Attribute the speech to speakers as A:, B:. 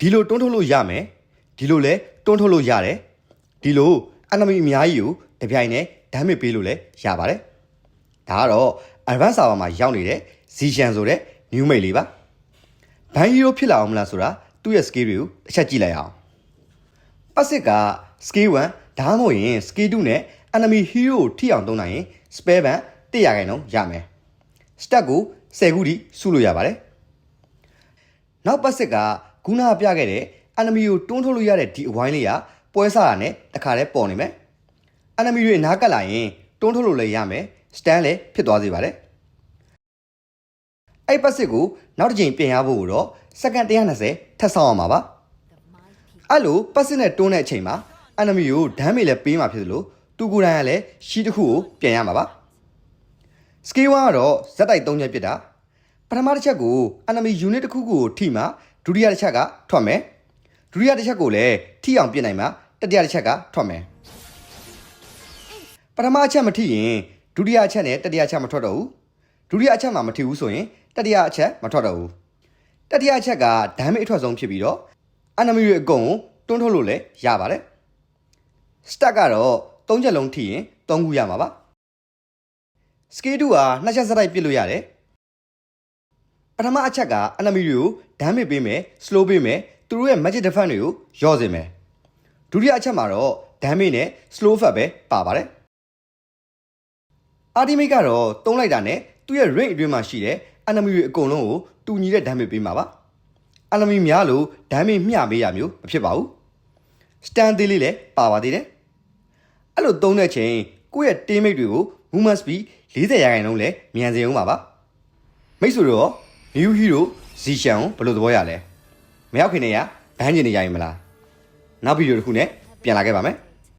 A: ဒီလိုတွန်းထုတ်လို့ရမယ်ဒီလိုလဲတွန်းထုတ်လို့ရတယ်ဒီလို enemy အများကြီးကိုတပြိုင်နက် damage ပေးလို့လဲရပါတယ်ဒါကတော့ advanced server မှာရောက်နေတဲ့ Zishan ဆိုတဲ့ new mate လေးပါဘန်ဟီရိုဖြစ်လာအောင်မလားဆိုတာသူ့ရဲ့ skill တွေကိုတစ်ချက်ကြည့်လိုက်အောင်ပတ်စစ်က skill 1ဒါမှမဟုတ်ရင် skill 2နဲ့ enemy hero ကိုထိအောင်သုံးနိုင်ရင် spare ban 100ခိုင်နှုန်းရမယ် stat ကို10ခုထိစုလို့ရပါတယ်နောက်ပတ်စစ်က ခုနကပြခဲ့တဲ့ enemy ကိုတွန်းထုတ်လို့ရတဲ့ဒီအဝိုင်းလေးကပွဲစားတာနဲ့တခါတည်းပေါ်နေမယ် enemy တွေနားကပ်လာရင်တွန်းထုတ်လို့လည်းရမယ် stand လည်းဖြစ်သွားစေပါတယ်အဲ့ပတ်စစ်ကိုနောက်တစ်ချိန်ပြင်ရဖို့ကိုတော့စက္ကန့်120ထပ်ဆောင်အောင်ပါပါအဲ့လိုပတ်စစ်နဲ့တွန်းတဲ့အချိန်မှာ enemy ကိုဒမ်းမေလည်းပေးမှာဖြစ်သလိုသူကိုယ်တိုင်ကလည်းရှီတစ်ခုကိုပြင်ရမှာပါ skill 1ကတော့ဇက်တိုက်3ချက်ပြစ်တာပထမတစ်ချက်ကို enemy unit တစ်ခုကိုထိမှ ဒုတိယတစ်ချက်ကထွက်မယ်ဒုတိယတစ်ချက်ကိုလည်းထိအောင်ပြစ်နိုင်မှတတိယတစ်ချက်ကထွက်မယ်ပထမအချက်မထိရင်ဒုတိယအချက်နဲ့တတိယအချက်မထွက်တော့ဘူးဒုတိယအချက်မှမထိဘူးဆိုရင်တတိယအချက်မထွက်တော့ဘူးတတိယအချက်ကဒမ်းမေအထွက်ဆုံးဖြစ်ပြီးတော့ enemy တွေအကုန်ကိုတွန်းထုတ်လို့လည်းရပါတယ် stack ကတော့3ချက်လုံးထိရင်3ခုရမှာပါ scale 2ကနှစ်ချက်စတိုက်ပစ်လို့ရတယ် ပထမအချက်က enemy တွေကို damage ပေးမယ် slow ပေးမယ်သူတို့ရဲ့ magic defense တွေကိုရော့စေမယ်ဒုတိယအချက်မှာတော့ damage နဲ့ slow fat ပဲပါပါတယ် ultimate ကတော့တုံးလိုက်တာနဲ့သူ့ရဲ့ range အတွင်းမှာရှိတဲ့ enemy တွေအကုန်လုံးကိုတူညီတဲ့ damage ပေးမှာပါ enemy များလို့ damage မျှပေးရမျိုးမဖြစ်ပါဘူး stand သေးလေးလည်းပါပါသေးတယ်အဲ့လိုသုံးတဲ့ချိန်ကိုယ့်ရဲ့ teammate တွေကို movement speed 40ရာခိုင်နှုန်းလဲမြန်စေအောင်ပါပါမိတ်ဆွေတို့ ရော new hero Zishan ကိုဘယ်လိုသဘောရလဲမရောက်ခင်နေရဘန်းကျင်နေရရင်မလားနောက်ဗီဒီယိုတစ်ခုနဲ့ပြန်လာခဲ့ပါမယ်